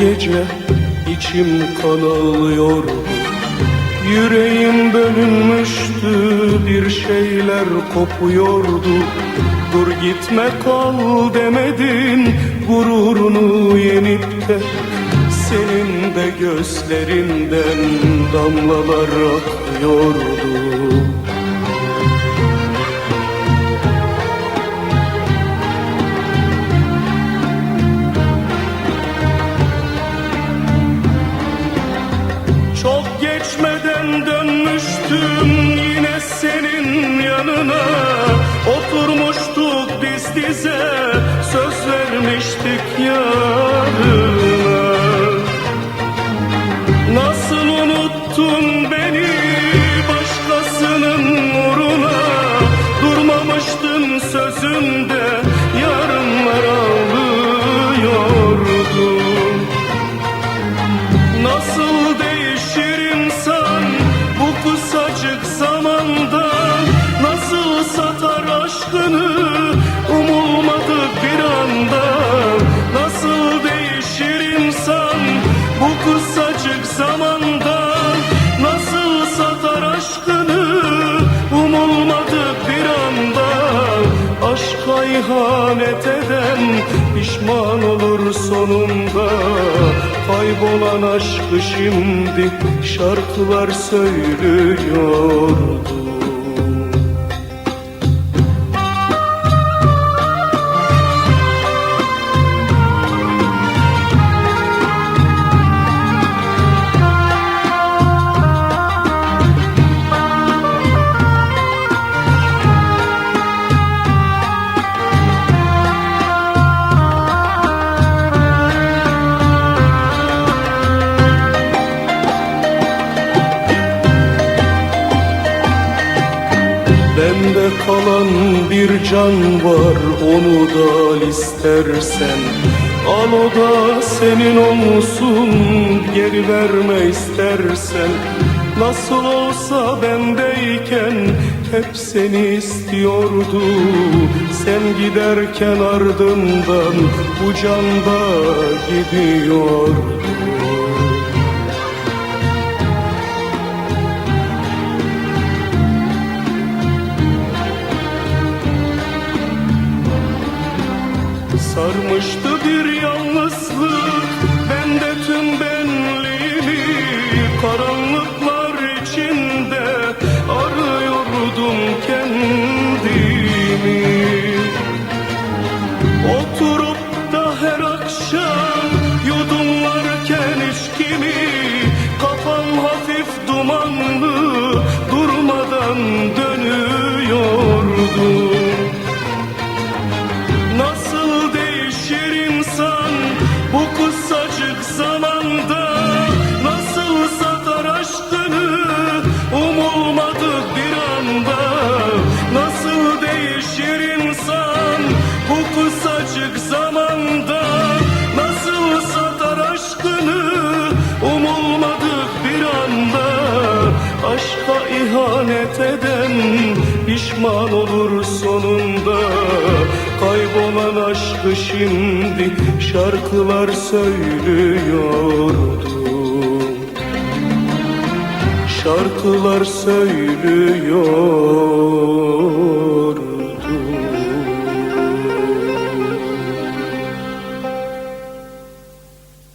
gece içim kan ağlıyordu Yüreğim bölünmüştü bir şeyler kopuyordu. Dur gitme kal demedin gururunu yenip de Senin de gözlerinden damlalar akıyordu yarına Nasıl unuttun beni başkasının uğruna? Durmamıştın sözünde yarınlar ağlıyordum Nasıl değişir insan bu kısacık zamanda? Nasıl satar aşkını bu kısacık zamanda Nasıl satar aşkını? Umulmadık bir anda. Aşka ihanet eden pişman olur sonunda. Kaybolan aşkı şimdi şarkılar söylüyordu Bende kalan bir can var onu da istersen. Al o da senin olsun geri verme istersen. Nasıl olsa bendeyken hep seni istiyordu. Sen giderken ardından bu can da gidiyordu Sarmıştı bir yalnızlık. Bende tüm benliğimi Karanlıklar zamanda Nasıl satar aşkını umulmadık bir anda. Nasıl değişir insan bu kısacık zamanda? Nasıl satar aşkını umulmadık bir anda. Aşka ihanet eden pişman olur sonunda Kaybolan aşkı şimdi şarkılar söylüyordu. Şarkılar söylüyor